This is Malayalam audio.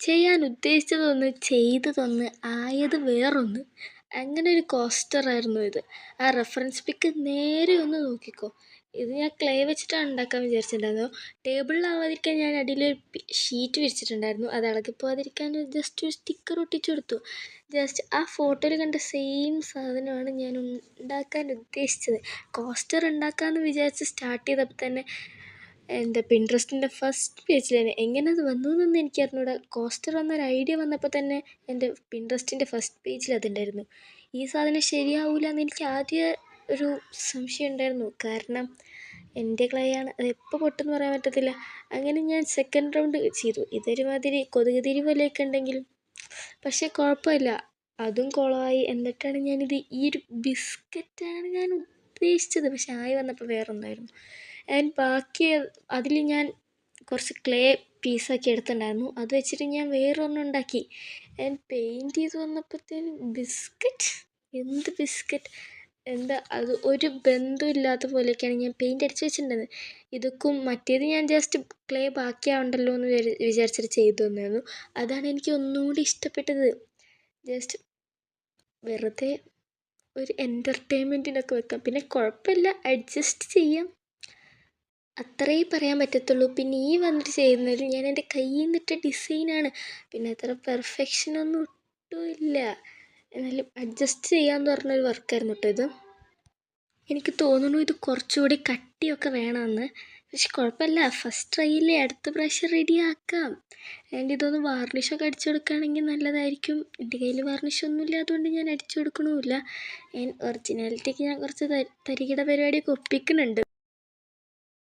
ചെയ്യാൻ ഉദ്ദേശിച്ചതൊന്ന് ചെയ്തതൊന്ന് ആയത് വേറൊന്ന്. അങ്ങനെ ഒരു കോസ്റ്ററായിരുന്നു ഇത്. ആ റെഫറൻസ് പിക്ക് നേരെ ഒന്ന് നോക്കിക്കോ. ഇത് ഞാൻ ക്ലേ വെച്ചിട്ടാണ് ഉണ്ടാക്കാൻ വിചാരിച്ചിട്ടുണ്ടായിരുന്നത്. ടേബിളിലാവാതിരിക്കാൻ ഞാൻ അടിയിലൊരു ഷീറ്റ് വിരിച്ചിട്ടുണ്ടായിരുന്നു. അത് ഇളകിപ്പോവാതിരിക്കാൻ ജസ്റ്റ് ഒരു സ്റ്റിക്കർ ഒട്ടിച്ചു കൊടുത്തു ജസ്റ്റ് ആ ഫോട്ടോയിൽ കണ്ട സെയിം സാധനമാണ് ഞാൻ ഉണ്ടാക്കാൻ ഉദ്ദേശിച്ചത്. കോസ്റ്റർ ഉണ്ടാക്കാമെന്ന് വിചാരിച്ച് സ്റ്റാർട്ട് ചെയ്തപ്പോൾ തന്നെ എന്റെ പിൻട്രസ്റ്റിന്റെ ഫസ്റ്റ് പേജിൽ തന്നെ എങ്ങനെ അത് വന്നു എന്നൊന്നും എനിക്ക് അറിഞ്ഞൂടാ കോസ്റ്റർ വന്നൊരു ഐഡിയ വന്നപ്പോൾ തന്നെ എന്റെ പിൻട്രസ്റ്റിന്റെ ഫസ്റ്റ് പേജിൽ അതുണ്ടായിരുന്നു. ഈ സാധനം ശരിയാവില്ല എന്ന് എനിക്ക് ആദ്യം ഒരു സംശയം ഉണ്ടായിരുന്നു. കാരണം എന്റെ ക്ലേ ആണ്. അത് എപ്പോൾ പൊട്ടെന്ന് പറയാൻ പറ്റത്തില്ല. അങ്ങനെ ഞാൻ സെക്കൻഡ് റൗണ്ട് ചെയ്തു. ഇതൊരുമാതിരി കൊതുക് തിരി പോലെയൊക്കെ ഉണ്ടെങ്കിലും പക്ഷേ കുഴപ്പമില്ല. അതും കുളമായി എന്നിട്ടാണ് ഞാനിത് ഈ ഒരു ബിസ്ക്കറ്റാണ് ഞാൻ ഉദ്ദേശിച്ചത്. പക്ഷെ ആയി വന്നപ്പോൾ വേറെ ഒന്നായിരുന്നു ആൻഡ് ബാക്കി അതിൽ ഞാൻ കുറച്ച് ക്ലേ പീസാക്കി എടുത്തിട്ടുണ്ടായിരുന്നു. അത് വെച്ചിട്ട് ഞാൻ വേറൊരെണ്ണം ഉണ്ടാക്കി. ആൻഡ് പെയിന്റ് ചെയ്ത് വന്നപ്പോഴത്തേനും ബിസ്ക്കറ്റ് എന്ത് ബിസ്ക്കറ്റ് എന്താ അത് ഒരു ബന്ധമില്ലാത്ത പോലെയൊക്കെയാണ് ഞാൻ പെയിന്റ് അടിച്ച് വെച്ചിട്ടുണ്ടായിരുന്നത് ഇതൊക്കും മറ്റേത് ഞാൻ ജസ്റ്റ് ക്ലേ ബാക്കിയാവണ്ടല്ലോ എന്ന് വിചാരിച്ചിട്ട് ചെയ്തു തന്നായിരുന്നു. അതാണ് എനിക്ക് ഒന്നുകൂടി ഇഷ്ടപ്പെട്ടത്. ജസ്റ്റ് വെറുതെ ഒരു എന്റർടൈൻമെന്റിനൊക്കെ വെക്കാം. പിന്നെ കുഴപ്പമില്ല. അഡ്ജസ്റ്റ് ചെയ്യാം. അത്രയേ പറയാൻ പറ്റത്തുള്ളൂ. പിന്നെ ഈ വന്നിട്ട് ചെയ്യുന്നതിൽ ഞാൻ എന്റെ കയ്യിൽ നിന്നിട്ട ഡിസൈനാണ് പിന്നെ അത്ര പെർഫെക്ഷനൊന്നും ഒട്ടുമില്ല എന്നാലും അഡ്ജസ്റ്റ് ചെയ്യാമെന്ന് പറഞ്ഞൊരു വർക്കായിരുന്നു കേട്ടോ ഇത്. എനിക്ക് തോന്നുന്നു ഇത് കുറച്ചുകൂടി കട്ടിയൊക്കെ വേണമെന്ന്. പക്ഷെ കുഴപ്പമില്ല. ഫസ്റ്റ് ട്രൈയിലെ അടുത്ത പ്രാവശ്യം റെഡിയാക്കാം ആൻഡ് ഇതൊന്ന് വാർണിഷൊക്കെ അടിച്ചു കൊടുക്കുകയാണെങ്കിൽ നല്ലതായിരിക്കും. എന്റെ കയ്യിൽ വാർണിഷൊന്നും ഇല്ലാത്തതുകൊണ്ട് ഞാൻ അടിച്ചു കൊടുക്കണമില്ല ആൻഡ് ഒറിജിനാലിറ്റിക്ക് ഞാൻ കുറച്ച് തരികിട പരിപാടിയൊക്കെ ഒപ്പിക്കുന്നുണ്ട്.